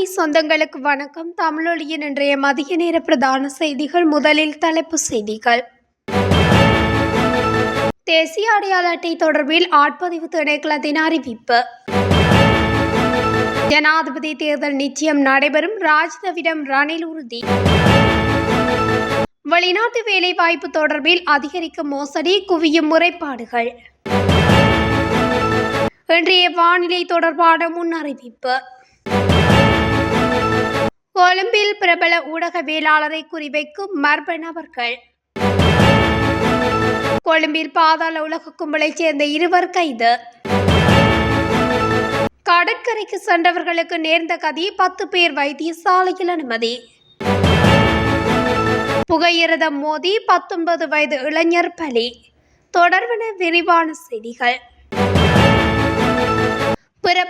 தமிழொலி சொந்தங்களுக்கு வணக்கம். தமிழொலியின் இன்றைய மதிய நேர பிரதான செய்திகள் முதலில் தலைப்பு செய்திகள். தேசிய அடையாள அட்டை தொடர்பில் ஆட்பதிவு திணைக்களத்தின் அறிவிப்பு. ஜனாதிபதி தேர்தல் நிச்சயம் நடைபெறும் ராஜ்தவிடம் ரணில் உறுதி. வெளிநாட்டு வேலைவாய்ப்பு தொடர்பில் அதிகரிக்கும் மோசடி குவியும் முறைப்பாடுகள். இன்றைய வானிலை தொடர்பான முன் அறிவிப்பு கொழும்பில் பிரபல ஊடகவியலாளரை குறிவைக்கும் மர்ம நபர்கள். கொழும்பில் பாதாள உலக கும்பலைச் சேர்ந்த இருவர் கைது. கடற்கரைக்கு சென்றவர்களுக்கு நேர்ந்த கதி பத்து பேர் வைத்தியசாலையில் அனுமதி. புகையிரதம் மோதி பத்தொன்பது வயது இளைஞர் பலி. தொடர்பான விரிவான செய்திகள்.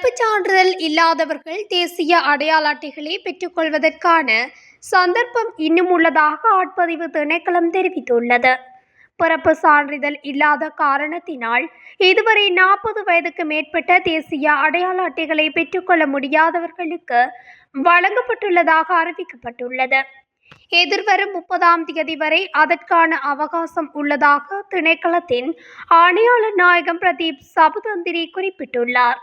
பிறப்புச் சான்றிதழ் இல்லாதவர்கள் தேசிய அடையாள அட்டைகளை பெற்றுக்கொள்வதற்கான சந்தர்ப்பம் இன்னும் உள்ளதாக ஆட்பதிவு திணைக்களம் தெரிவித்துள்ளது. பிறப்பு சான்றிதழ் இல்லாத காரணத்தினால் இதுவரை நாற்பது வயதுக்கு மேற்பட்ட தேசிய அடையாள அட்டைகளை பெற்றுக்கொள்ள முடியாதவர்களுக்கு வழங்கப்பட்டுள்ளதாக அறிவிக்கப்பட்டுள்ளது. எதிர்வரும் முப்பதாம் தேதி வரை அதற்கான அவகாசம் உள்ளதாக திணைக்களத்தின் ஆணையாளர் நாயகம் பிரதீப் சபுதந்திரி குறிப்பிட்டுள்ளார்.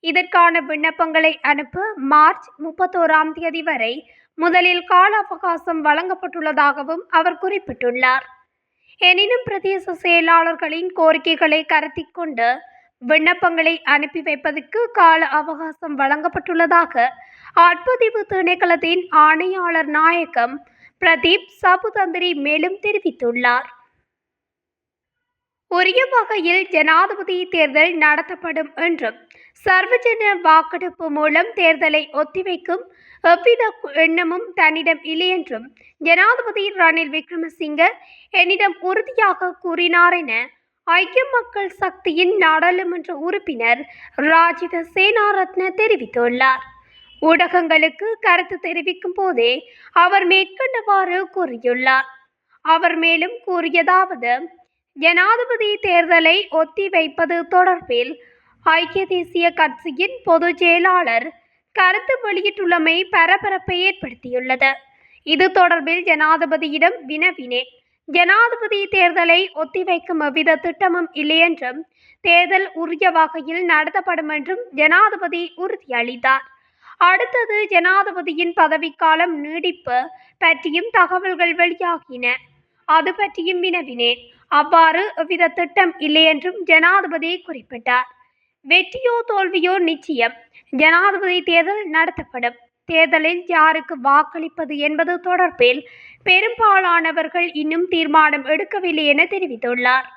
இதற்கான விண்ணப்பங்களை அனுப்ப மார்ச் முப்பத்தோராம் தேதி வரை முதலில் கால அவகாசம் வழங்கப்பட்டுள்ளதாகவும் அவர் குறிப்பிட்டுள்ளார். எனினும் பிரதேச செயலாளர்களின் கோரிக்கைகளை கருத்தில் கொண்டு விண்ணப்பங்களை அனுப்பி வைப்பதற்கு கால அவகாசம் வழங்கப்பட்டுள்ளதாக ஆட்பதிவு திணைக்களத்தின் ஆணையாளர் நாயகம் பிரதீப் சபுதந்திரி மேலும் தெரிவித்துள்ளார். உரிய வகையில் ஜனாதிபதி தேர்தல் நடத்தப்படும் என்றும் சர்வஜன வாக்கெடுப்பு மூலம் தேர்தலை ஒத்திவைக்கும் எவ்வித எண்ணமும் தன்னிடம் இல்லையென்றும் ஜனாதிபதி ரணில் விக்ரமசிங்க என்னிடம் உறுதியாக கூறினார் என ஐக்கிய மக்கள் சக்தியின் நாடாளுமன்ற உறுப்பினர் ராஜித சேனாரத்ன தெரிவித்துள்ளார். ஊடகங்களுக்கு கருத்து தெரிவிக்கும் போதே அவர் மேற்கண்டவாறு கூறியுள்ளார். அவர் மேலும் கூறியதாவது ஜனாதிபதி தேர்தலை ஒத்தி வைப்பது தொடர்பில் ஐக்கிய தேசிய கட்சியின் பொதுச் செயலாளர் கருத்து வெளியிட்டுள்ளமை பரபரப்பை ஏற்படுத்தியுள்ளது. இது தொடர்பில் ஜனாதிபதியிடம் வினவினேன் ஜனாதிபதி தேர்தலை ஒத்திவைக்கும் எவ்வித திட்டமும் இல்லையென்றும் தேர்தல் உரிய வகையில் நடத்தப்படும் என்றும் ஜனாதிபதி உறுதியளித்தார். அடுத்தது ஜனாதிபதியின் பதவிக்காலம் நீடிப்பு பற்றியும் தகவல்கள் வெளியாகின. அது பற்றியும் வினவினேன் அவ்வாறு எவ்வித திட்டம் இல்லை என்றும் ஜனாதிபதி குறிப்பிட்டார். வெற்றியோ தோல்வியோ நிச்சயம். ஜனாதிபதி தேர்தல் நடத்தப்படும். தேர்தலில் யாருக்கு வாக்களிப்பது என்பது தொடர்பில் பெரும்பாலானவர்கள் இன்னும் தீர்மானம் எடுக்கவில்லை என தெரிவித்துள்ளார்.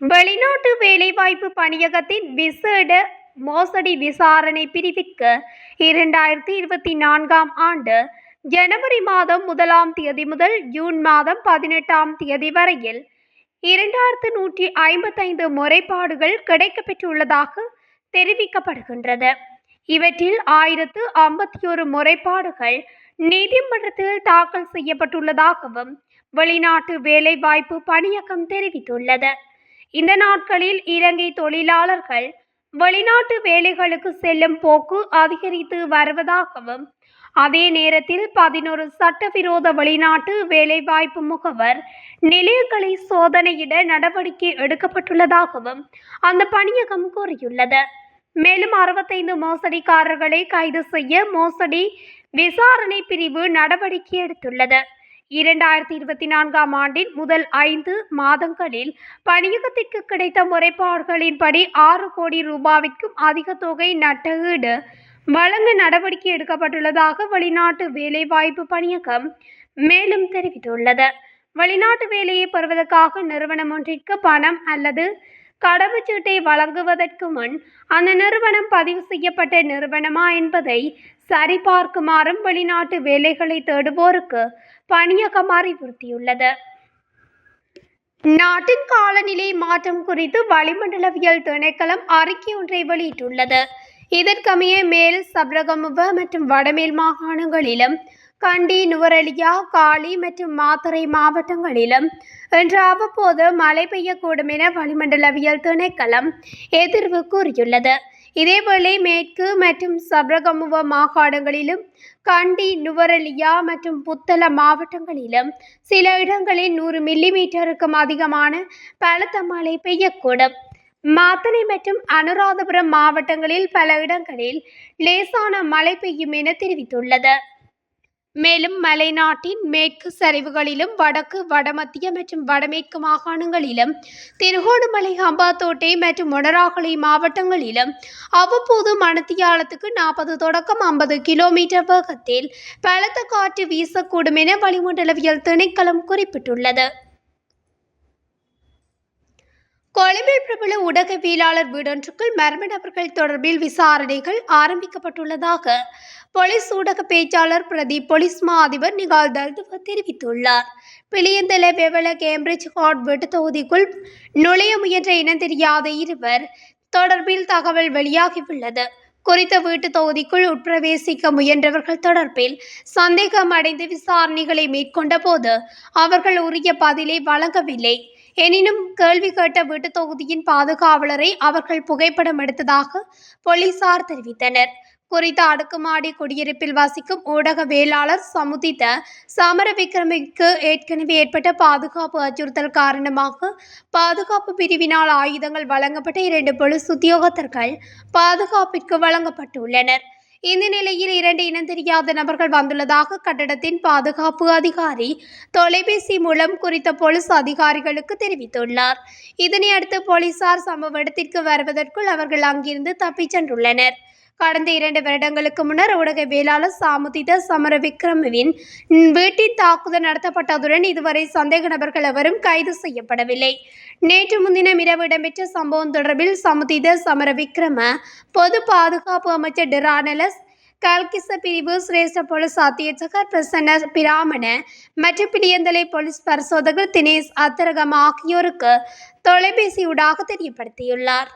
வெளிநாட்டு வேலைவாய்ப்பு பணியகத்தின் விசேட மோசடி விசாரணை பிரிவுக்கு இரண்டாயிரத்தி இருபத்தி நான்காம் ஆண்டு ஜனவரி மாதம் முதலாம் தேதி முதல் ஜூன் மாதம் பதினெட்டாம் தேதி வரையில் இரண்டாயிரத்து நூற்றி ஐம்பத்தைந்து முறைப்பாடுகள் கிடைக்கப்பெற்றுள்ளதாக தெரிவிக்கப்படுகின்றது. இவற்றில் ஆயிரத்து ஐம்பத்தி ஒரு முறைப்பாடுகள் நீதிமன்றத்தில் தாக்கல் செய்யப்பட்டுள்ளதாகவும் வெளிநாட்டு வேலைவாய்ப்பு பணியகம் தெரிவித்துள்ளது. இந்த நாட்களில் இலங்கை தொழிலாளர்கள் வெளிநாட்டு வேலைகளுக்கு செல்லும் போக்கு அதிகரித்து வருவதாகவும் அதே நேரத்தில் பதினோரு சட்டவிரோத வெளிநாட்டு வேலைவாய்ப்பு முகவர் நிலையங்களை சோதனையிட நடவடிக்கை எடுக்கப்பட்டுள்ளதாகவும் அந்த பணியகம் கூறியுள்ளது. மேலும் அறுபத்தைந்து மோசடிக்காரர்களை கைது செய்ய மோசடி விசாரணை பிரிவு நடவடிக்கை எடுத்துள்ளது. இரண்டாயிரத்தி இருபத்தி நான்காம் ஆண்டின் முதல் ஐந்து மாதங்களில் பணியகத்திற்கு கிடைத்த முறைப்பாடுகளின்படி ஆறு கோடி ரூபாவிற்கும் அதிக தொகை நட்ட வழங்க நடவடிக்கை எடுக்கப்பட்டுள்ளதாக வெளிநாட்டு வேலைவாய்ப்பு பணியகம் மேலும் தெரிவித்துள்ளது. வெளிநாட்டு வேலையை பெறுவதற்காக நிறுவனம் ஒன்றிற்கு பணம் அல்லது கடவுச்சீட்டை வழங்குவதற்கு முன் அந்த நிறுவனம் பதிவு செய்யப்பட்ட நிறுவனமா என்பதை சரிபார்க்குமாறும் வெளிநாட்டு வேலைகளை தேடுவோருக்கு பணியகம் அறிவுறுத்தியுள்ளது. நாட்டின் காலநிலை மாற்றம் குறித்து வளிமண்டலவியல் திணைக்களம் அறிக்கை ஒன்றை வெளியிட்டுள்ளது. இதற்கமைய மேல் சப்ரகமுவ மற்றும் வடமேல் மாகாணங்களிலும் கண்டி நுவரெலியா காலி மற்றும் மாத்தறை மாவட்டங்களிலும் இன்று அவ்வப்போது மழை பெய்யக்கூடும் என வளிமண்டலவியல் திணைக்களம் எதிர்வு கூறியுள்ளது இதேவேளை மேற்கு மற்றும் சப்ரகமுவ மாகாணங்களிலும் கண்டி நுவரெலியா மற்றும் புத்தள மாவட்டங்களிலும் சில இடங்களில் நூறு மில்லிமீட்டருக்கும் அதிகமான பலத்த மழை பெய்யக்கூடும். மாத்தனை மற்றும் அனுராதபுரம் மாவட்டங்களில் பல இடங்களில் லேசான மழை பெய்யும் என தெரிவித்துள்ளது. மேலும் மலைநாட்டின் மேற்கு சரிவுகளிலும் வடக்கு வடமத்திய மற்றும் வடமேற்கு மாகாணங்களிலும் திருகோணமலை ஹம்பாத்தோட்டை மற்றும் மொனராகலை மாவட்டங்களிலும் அவ்வப்போது மணத்தியாலத்துக்கு நாற்பது தொடக்கம் ஐம்பது கிலோமீட்டர் வேகத்தில் பலத்த காற்று வீசக்கூடும் என வளிமண்டலவியல் திணைக்களம் குறிப்பிட்டுள்ளது. கொழும்பில் பிரபல ஊடகவியலாளர் வீடொன்றுக்குள் மர்ம நபர்கள் தொடர்பில் விசாரணைகள் ஆரம்பிக்கப்பட்டுள்ளதாக போலீஸ் ஊடக பேச்சாளர் பிரதீப் போலீஸ் மா அதிபர் நிகால் தல்துவ தெரிவித்துள்ளார். பிளியந்தல வெவல கேம்பிரிட்ஜ் ஹாட் வீட்டு தொகுதிக்குள் நுழைய முயன்ற இனம் தெரியாத இருவர் தொடர்பில் தகவல் வெளியாகியுள்ளது. குறித்த வீட்டு தொகுதிக்குள் உட்பிரவேசிக்க முயன்றவர்கள் தொடர்பில் சந்தேகம் அடைந்து விசாரணைகளை மேற்கொண்ட போது அவர்கள் உரிய பதிலை வழங்கவில்லை. எனினும் கேள்வி கேட்ட வீட்டு தொகுதியின் பாதுகாவலரை அவர்கள் புகைப்படம் எடுத்ததாக போலீசார் தெரிவித்தனர். குறித்த அடுக்குமாடி குடியிருப்பில் வசிக்கும் ஊடகவியலாளர் சமுதித்த சமர விக்ரமிக்கு ஏற்கனவே ஏற்பட்ட பாதுகாப்பு அச்சுறுத்தல் காரணமாக பாதுகாப்பு பிரிவினால் ஆயுதங்கள் வழங்கப்பட்ட இரண்டு பொலிஸ் உத்தியோகத்தர்கள் பாதுகாப்பிற்கு வழங்கப்பட்டுள்ளனர். இந்த நிலையில் இரண்டு இனம் தெரியாத நபர்கள் வந்துள்ளதாக கட்டடத்தின் பாதுகாப்பு அதிகாரி தொலைபேசி மூலம் குறித்த போலீஸ் அதிகாரிகளுக்கு தெரிவித்துள்ளார். இதனை அடுத்து போலீசார் சம்பவ இடத்திற்கு வருவதற்குள் அவர்கள் அங்கிருந்து தப்பிச் சென்றுள்ளனர். கடந்த இரண்டு வருடங்களுக்கு முன்னர் ஊடகவியலாளர் சாமுதித சமர விக்ரமவின் வீட்டில் தாக்குதல் நடத்தப்பட்டதுடன் இதுவரை சந்தேக நபர்கள் எவரும் கைது செய்யப்படவில்லை. நேற்று முன்தினம் இரவு இடம்பெற்ற சம்பவம் தொடர்பில் சமுதித சமர விக்ரம பொது பாதுகாப்பு அமைச்சர் டிரானலஸ் கல்கிச பிரிவு சிரேஷ்ட போலீஸ் அத்தியட்சகர் பிரசன்ன பிராமண மற்றும் பிளியந்தலை போலீஸ் பரிசோதகர் தினேஷ் அத்தரகம் ஆகியோருக்கு தொலைபேசியூடாக தெரியப்படுத்தியுள்ளார்.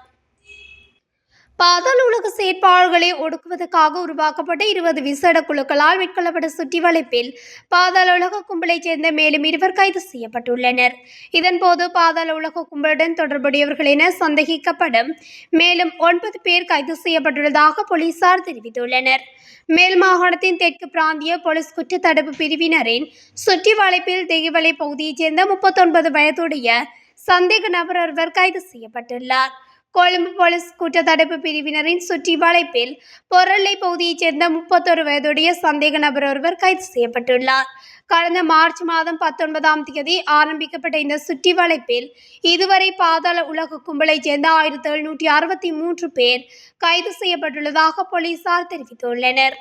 பாதாள உலக செயற்பாடுகளை ஒடுக்குவதற்காக உருவாக்கப்பட்ட இருபது விசேட குழுக்களால் மேற்கொள்ளப்பட்ட சுற்றி வளைப்பில் பாதாள உலக கும்பலைச் சேர்ந்த மேலும் இருவர் கைது செய்யப்பட்டுள்ளனர். இதன்போது பாதாள உலக கும்பலுடன் தொடர்புடையவர்கள் என சந்தேகிக்கப்படும் மேலும் ஒன்பது பேர் கைது செய்யப்பட்டுள்ளதாக போலீசார் தெரிவித்துள்ளனர். மேல் மாகாணத்தின் தெற்கு பிராந்திய போலீஸ் குற்றத்தடுப்பு பிரிவினரின் சுற்றி வளைப்பில் தெய்வலை பகுதியைச் சேர்ந்த முப்பத்தொன்பது வயதுடைய சந்தேக நபர் ஒருவர் கைது செய்யப்பட்டுள்ளார். கொழும்பு போலீஸ் குற்றத்தடுப்பு பிரிவினரின் சுற்றி வளைப்பில் பொருளை பகுதியைச் சேர்ந்த முப்பத்தொரு வயதுடைய சந்தேக நபர் ஒருவர் கைது செய்யப்பட்டுள்ளார். கடந்த மார்ச் மாதம் பத்தொன்பதாம் தேதி ஆரம்பிக்கப்பட்ட இந்த சுற்றி வளைப்பில் இதுவரை பாதாள உலக கும்பலைச் சேர்ந்த ஆயிரத்தி எழுநூற்றி அறுபத்தி மூன்று பேர் கைது செய்யப்பட்டுள்ளதாக போலீசார் தெரிவித்துள்ளனர்.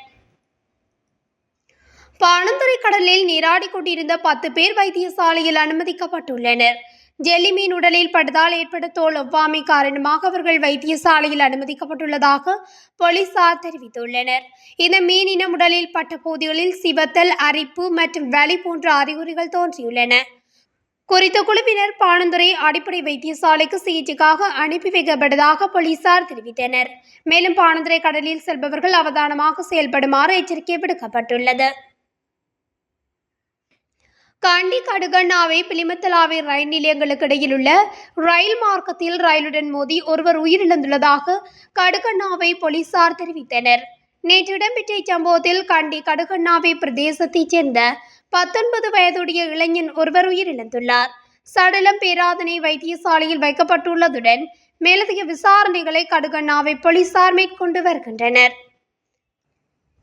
பாணந்துறை கடலில் நீராடி கொண்டிருந்த பத்து பேர் வைத்தியசாலையில் அனுமதிக்கப்பட்டுள்ளனர். ஜெல்லி மீன் உடலில் பட்டதால் ஏற்பட்ட தோல் ஒவ்வாமை காரணமாக அவர்கள் வைத்தியசாலையில் அனுமதிக்கப்பட்டுள்ளதாக போலீசார் தெரிவித்துள்ளனர். இந்த மீனினம் உடலில் பட்ட பகுதிகளில் சிவத்தல் அரிப்பு மற்றும் வலி போன்ற அறிகுறிகள் தோன்றியுள்ளன. குறித்த குழுவினர் பாணந்துறை அடிப்படை வைத்தியசாலைக்கு சிகிச்சைக்காக அனுப்பி வைக்கப்பட்டதாக போலீசார் தெரிவித்தனர். மேலும் பாணந்துறை கடலில் செல்பவர்கள் அவதானமாக செயல்படுமாறு எச்சரிக்கை விடுக்கப்பட்டுள்ளது. கண்டி கடுகண்ணாவை பிலிமத்தலாவை ரயில் நிலையங்களுக்கு இடையிலுள்ள ரயில் மார்க்கத்தில் ரயிலுடன் மோதி ஒருவர் உயிரிழந்துள்ளதாக கடுகண்ணாவை போலீசார் தெரிவித்தனர். நேற்று இடம்பெற்ற இச்சம்பவத்தில் கண்டி கடுகண்ணாவை பிரதேசத்தைச் சேர்ந்த பத்தொன்பது வயதுடைய இளைஞன் ஒருவர் உயிரிழந்துள்ளார். சடலம் பேராதனை வைத்தியசாலையில் வைக்கப்பட்டுள்ளதுடன் மேலதிக விசாரணைகளை கடுகண்ணாவை போலீசார் மேற்கொண்டு வருகின்றனர்.